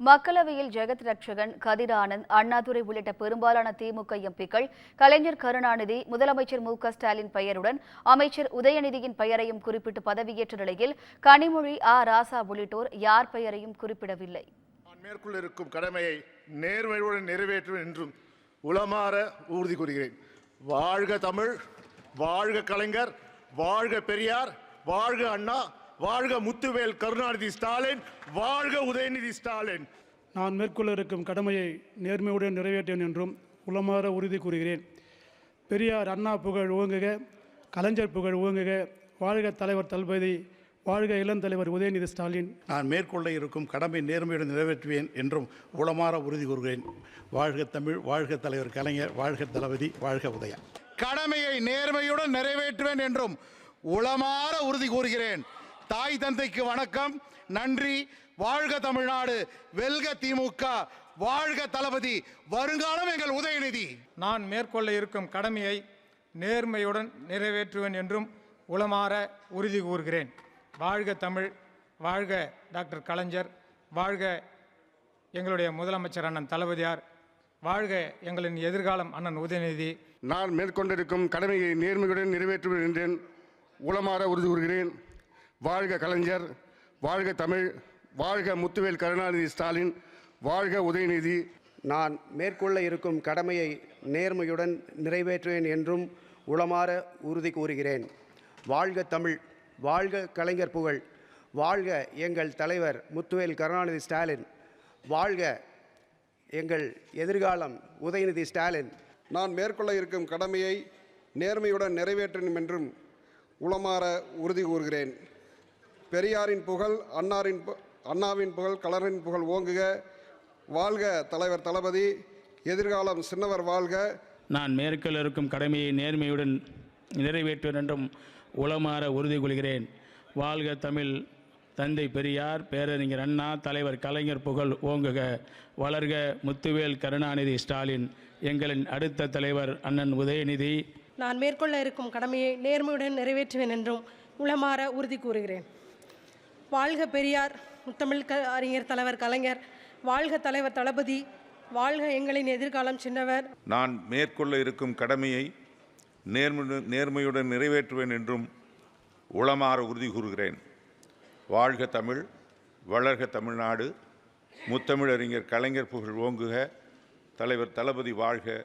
மக்களவையில் ஜெகத் ரட்சகன் கதிர் ஆனந்த் அண்ணாதுரை உள்ளிட்ட பெரும்பாலான திமுக எம்பிக்கள் கலைஞர் கருணாநிதி முதலமைச்சர் மு ஸ்டாலின் பெயருடன் அமைச்சர் உதயநிதியின் பெயரையும் குறிப்பிட்டு பதவியேற்ற நிலையில் கனிமொழி ஆ. ராசா உள்ளிட்டோர் யார் பெயரையும் குறிப்பிடவில்லை. மேற்கொள்ள இருக்கும் கடமையை நேர்மையுடன் நிறைவேற்றும் என்றும் உளமாற உறுதி கூறுகிறேன். வாழ்க தமிழ் வாழ்க கலைஞர் வாழ்க பெரியார் வாழ்க அண்ணா வாழ்க முத்துவேல் கருணாநிதி ஸ்டாலின் வாழ்க உதயநிதி ஸ்டாலின். நான் மேற்கொள்ள இருக்கும் கடமையை நேர்மையுடன் நிறைவேற்றேன் என்றும் உளமாற உறுதி கூறுகிறேன். பெரியார் அண்ணா புகழ் ஓங்குக கலைஞர் புகழ் ஓங்குக வாழ்க தலைவர் தளபதி வாழ்க இளந்தலைவர் உதயநிதி ஸ்டாலின். நான் மேற்கொள்ள இருக்கும் கடமை நேர்மையுடன் நிறைவேற்றுவேன் என்றும் உளமாற உறுதி கூறுகிறேன். வாழ்க தமிழ் வாழ்க தலைவர் கலைஞர் வாழ்க தளபதி வாழ்க உதயா. கடமையை நேர்மையுடன் நிறைவேற்றுவேன் என்றும் உளமாற உறுதி கூறுகிறேன். தாய் தந்தைக்கு வணக்கம். நன்றி. வாழ்க தமிழ்நாடு. வெல்க திமுக. வாழ்க தளபதி. வருங்காலம் எங்கள் உதயநிதி. நான் மேற்கொள்ள இருக்கும் கடமையை நேர்மையுடன் நிறைவேற்றுவேன் என்றும் உளமாற உறுதி கூறுகிறேன். வாழ்க தமிழ். வாழ்க டாக்டர் கலைஞர். வாழ்க எங்களுடைய முதலமைச்சர் அண்ணன் தளபதியார். வாழ்க எங்களின் எதிர்காலம் அண்ணன் உதயநிதி. நான் மேற்கொண்டிருக்கும் கடமையை நேர்மையுடன் நிறைவேற்றுவேன் என்றேன். உளமாற உறுதி கூறுகிறேன். வாழ்க கலைஞர் வாழ்க தமிழ் வாழ்க முத்துவேல் கருணாநிதி ஸ்டாலின் வாழ்க உதயநிதி. நான் மேற்கொள்ள இருக்கும் கடமையை நேர்மையுடன் நிறைவேற்றுவேன் என்றும் உளமாற உறுதி கூறுகிறேன். வாழ்க தமிழ் வாழ்க கலைஞர் புகழ் வாழ்க எங்கள் தலைவர் முத்துவேல் கருணாநிதி ஸ்டாலின் வாழ்க எங்கள் எதிர்காலம் உதயநிதி ஸ்டாலின். நான் மேற்கொள்ள இருக்கும் கடமையை நேர்மையுடன் நிறைவேற்றும் என்றும் உளமாற உறுதி கூறுகிறேன். பெரியாரின் புகழ் அன்னாரின் பு- அண்ணாவின் புகழ் கலரின் புகழ் ஓங்குக. வாழ்க தலைவர் தளபதி. எதிர்காலம் சின்னவர் வாழ்க. நான் மேற்கொள்ள இருக்கும் கடமையை நேர்மையுடன் நிறைவேற்றுவேன் என்றும் உளமாற உறுதி கொள்கிறேன். வாழ்க தமிழ் தந்தை பெரியார் பேரறிஞர் அண்ணா தலைவர் கலைஞர் புகழ் ஓங்குக. வளர்க முத்துவேல் கருணாநிதி ஸ்டாலின் எங்களின் அடுத்த தலைவர் அண்ணன் உதயநிதி. நான் மேற்கொள்ள இருக்கும் கடமையை நேர்மையுடன் நிறைவேற்றுவேன் என்றும் உளமாற உறுதி கூறுகிறேன். வாழ்க பெரியார் முத்தமிழ் க அறிஞர் தலைவர் கலைஞர் வாழ்க தலைவர் தளபதி வாழ்க எங்களின் எதிர்காலம் சின்னவர். நான் மேற்கொள்ள இருக்கும் கடமையை நேர்மை நேர்மையுடன் நிறைவேற்றுவேன் என்றும் உளமாற உறுதி கூறுகிறேன். வாழ்க தமிழ் வளர்க தமிழ்நாடு முத்தமிழறிஞர் கலைஞர் புகழ் ஓங்குக தலைவர் தளபதி வாழ்க.